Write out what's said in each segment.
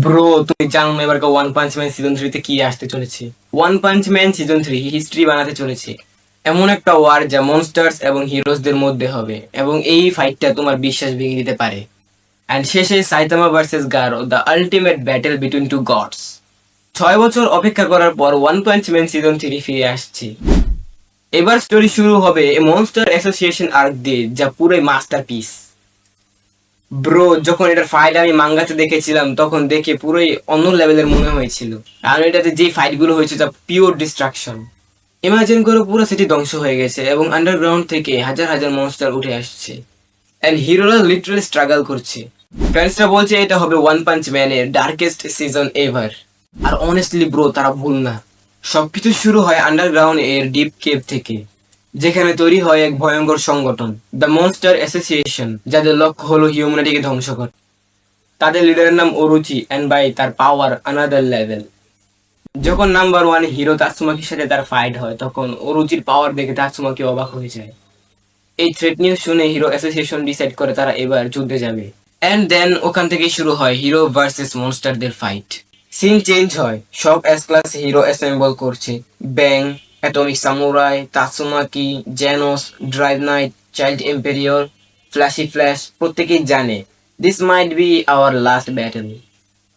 Bro তুমি জানো না, এবার ওয়ান পাঞ্চ ম্যান সিজন থ্রিতে কি আসতে চলেছে? One punch man season three history বানাতে চলেছে। এমন একটা ওয়ার যা মনস্টার্স এবং হিরোজদের মধ্যে হবে, এবং এই ফাইটটা তোমার বিশ্বাস ভেঙে দিতে পারে। অ্যান্ড শেষে Saitama versus Garou the ultimate battle between two gods ছয় বছর অপেক্ষা করার পর one punch man season three ফিরে আসছে। এবার স্টোরি শুরু হবে মনস্টার অ্যাসোসিয়েশন আর্ক দিয়ে, যা পুরোই মাস্টারপিস ব্রো যখন এটার ফাইট আমি মাঙ্গাতে দেখেছিলাম, তখন দেখে পুরোই অন্য লেভেলের মনে হয়েছিল। আর এটাতে যে ফাইটগুলো হয়েছে, তা পিওর ডিস্ট্রাকশন ইমাজিন করো পুরো সিটি ধ্বংস হয়ে গেছে এবং আন্ডারগ্রাউন্ড থেকে হাজার হাজার মনস্টার উঠে আসছে। অ্যান্ড হিরোরা লিটারালি স্ট্রাগল করছে। ফ্যান্সরা বলছে, এটা হবে ওয়ান পাঞ্চ ম্যানের ডার্কেস্ট সিজন এভার আর অনেস্টলি ব্রো তারা ভুল না। সবকিছু শুরু হয় আন্ডারগ্রাউন্ড এর ডিপ কেভ থেকে। যেখানে তৈরি হয় এক ভয়ঙ্কর সংগঠন, দ্য মনস্টার অ্যাসোসিয়েশন, যাদের লক্ষ্য হলো হিউম্যানিটিকে ধ্বংস করা। তাদের লিডারের নাম অরুচি অ্যান্ড বাই তার পাওয়ার আনাদার লেভেল যখন নাম্বার ওয়ান হিরো তাৎসুমাকির সাথে তার ফাইট হয়, তখন অরুচির পাওয়ার দেখে তাৎসুমাকি অবাক হয়ে যায়। এই থ্রেট নিউজ শুনে হিরো অ্যাসোসিয়েশন ডিসাইড করে তারা এবার যুদ্ধে যাবে। অ্যান্ড দেন ওখান থেকে শুরু হয় হিরো ভার্সেস মনস্টারদের ফাইট সিন চেঞ্জ হয়। সব এস ক্লাস হিরো অ্যাসেম্বল করছে। Bang Atomic Samurai Tatsumaki Genos Drive Knight Child Emperor Flashy Flash প্রত্যেকেই জানে this might be our last battle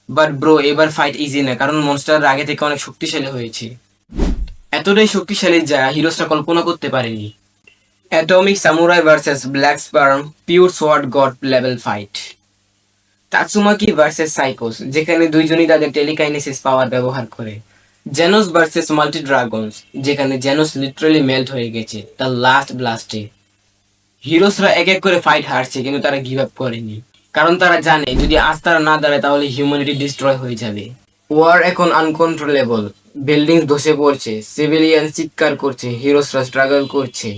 but bro এবার ফাইট ইজি না, কারণ মনস্টার আগে থেকে অনেক শক্তিশালী হয়েছে। এতটাই শক্তিশালী যা হিরোসরা কল্পনা করতে পারেনি। Atomic Samurai versus Black Sperm pure sword god level fight Tatsumaki versus Psykos যেখানে দুইজনই তাদের টেলিকাইনেসিস পাওয়ার ব্যবহার করে। জেনোস ভার্সেস মাল্টি ড্রাগনস যেখানে জেনোস লিটারালি মেল্ট হয়ে গেছে, তার লাস্ট ব্লাস্টে হিরোসরা এক এক করে ফাইট হারছে, কিন্তু তারা গিভ আপ করেনি। কারণ তারা জানে, যদি আজ তারা না দাঁড়ায়, তাহলে হিউম্যানিটি ডিস্ট্রয় হয়ে যাবে। ওয়ার এখন আনকন্ট্রোলেবল বিল্ডিং ধসে পড়ছে সিভিলিয়ান চিৎকার করছে হিরোসরা স্ট্রাগল করছে।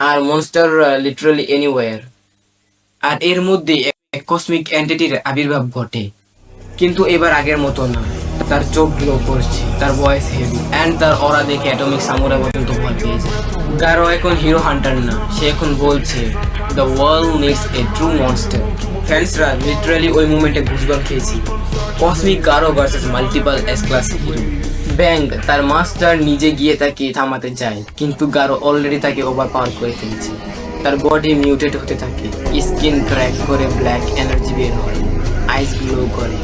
আর মনস্টাররা লিটারালি এনিওয়ার আর এর মধ্যে এক কসমিক এন্টিটির আবির্ভাব ঘটে। কিন্তু এবার আগের মতো না। তার চোখ গ্লো করছে তার ভয়েস হেভি অ্যান্ড তার অরা দেখে অ্যাটমিক সামুরা পর্যন্ত ভয় পেয়ে যায় গারো এখন হিরো হান্টার না, সে এখন বলছে the world needs a true monster ফ্যান্সরা literally ওই মুমেন্টে ঘুষবার খেয়েছি cosmic Garou versus multiple S class hero Bang তার মাস্টার নিজে গিয়ে তাকে থামাতে যায় কিন্তু গারো অলরেডি তাকে ওভার পাওয়ার করে ফেলেছে। তার বডি মিউটেড হতে থাকে। স্কিন ক্র্যাক করে ব্ল্যাক এনার্জি বের হয়। আইস গ্লো করে।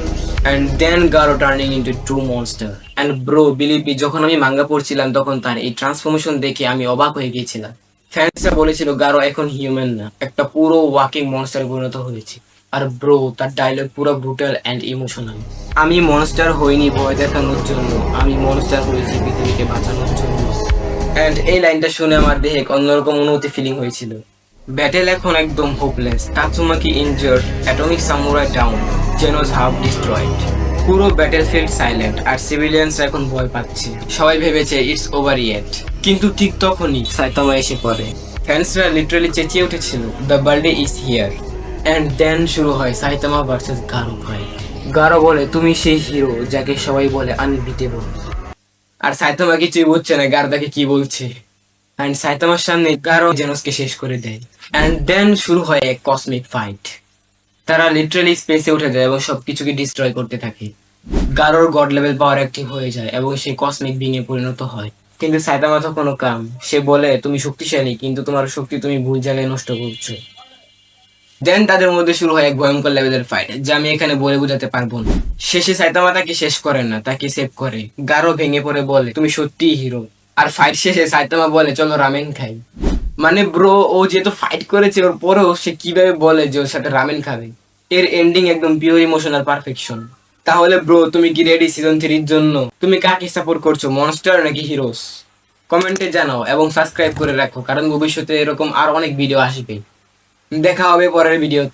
And then Garou turning into true monster and bro believe me যখন আমি মাঙ্গা পড়ছিলাম, তখন তার এই ট্রান্সফরমেশন দেখে আমি অবাক হয়ে গিয়েছিলাম। ফ্যান্সরা বলেছিল গারো এখন হিউম্যান না। একটা পুরো ওয়াকিং মনস্টার পরিণত হয়েছে। আর ব্রো তার ডায়লগ পুরো ব্রুটাল অ্যান্ড ইমোশনাল আমি মনস্টার হইনি ভয় দেখানোর জন্য। আমি মনস্টার হয়েছি পৃথিবীকে বাঁচানোর জন্য। অ্যান্ড এই লাইনটা শুনে আমার দেহে অন্যরকম অনুভূতি ফিলিং হয়েছিল। ব্যাটেল এখন একদম hopeless Tatsumaki injured Atomic Samurai down Genos half destroyed পুরো ব্যাটেল ফিল্ড সাইলেন্ট আর সিভিলিয়ানস এখন ভয় পাচ্ছে। সবাই ভেবেছে ইটস ওভার ইয়েট কিন্তু ঠিক তখনই সাইতামা এসে পড়ে। ফ্যান্সরা লিটারালি চেঁচিয়ে উঠেছিল the birthday is here and then শুরু হয় Saitama versus Garou fight Garou বলে, তুমি সেই হিরো যাকে সবাই বলে আনবিটেবল আর সাইতামা কিছুই বুঝছে না গারদাকে কি বলছে। অ্যান্ড সাইতামার সামনে গারো জেনোসকে শেষ করে দেয়। অ্যান্ড দেন শুরু হয় এক কসমিক ফাইট তারা লিটারালি স্পেসে উঠে যায় এবং সবকিছুকে ডিস্ট্রয় করতে থাকে। গারোর গড লেভেল পাওয়ার অ্যাক্টিভ হয়ে যায় এবং সে কসমিক বিং এ পরিণত হয়। কিন্তু সাইতামা তো কোনো কাম। সে বলে, তুমি শক্তিশালী, কিন্তু তোমার শক্তি তুমি ভুল জায়গায় নষ্ট করছ। দেন তাদের মধ্যে শুরু হয় এক ভয়ঙ্কর লেভেলের ফাইট যা আমি এখানে বলে বোঝাতে পারব না। শেষে সাইতামা তাকে শেষ করেন না, তাকে সেভ করে। গারো ভেঙে পড়ে বলে, তুমি সত্যিই হিরো আর ফাইট শেষে সাইতামা বলে, চলো রামেন খাই। মানে ব্রো ও যেহেতু ফাইট করেছে, ওর পরেও সে কীভাবে বলে যে ওর সাথে রামেন খাবে? এর এন্ডিং একদম পিওর ইমোশনাল পারফেকশন তাহলে ব্রো তুমি কি রেডি সিজন থ্রির জন্য? তুমি কাকে সাপোর্ট করছ মনস্টার নাকি হিরোস কমেন্টে জানাও এবং সাবস্ক্রাইব করে রাখো, কারণ ভবিষ্যতে এরকম আর অনেক ভিডিও আসবে। দেখা হবে পরের ভিডিও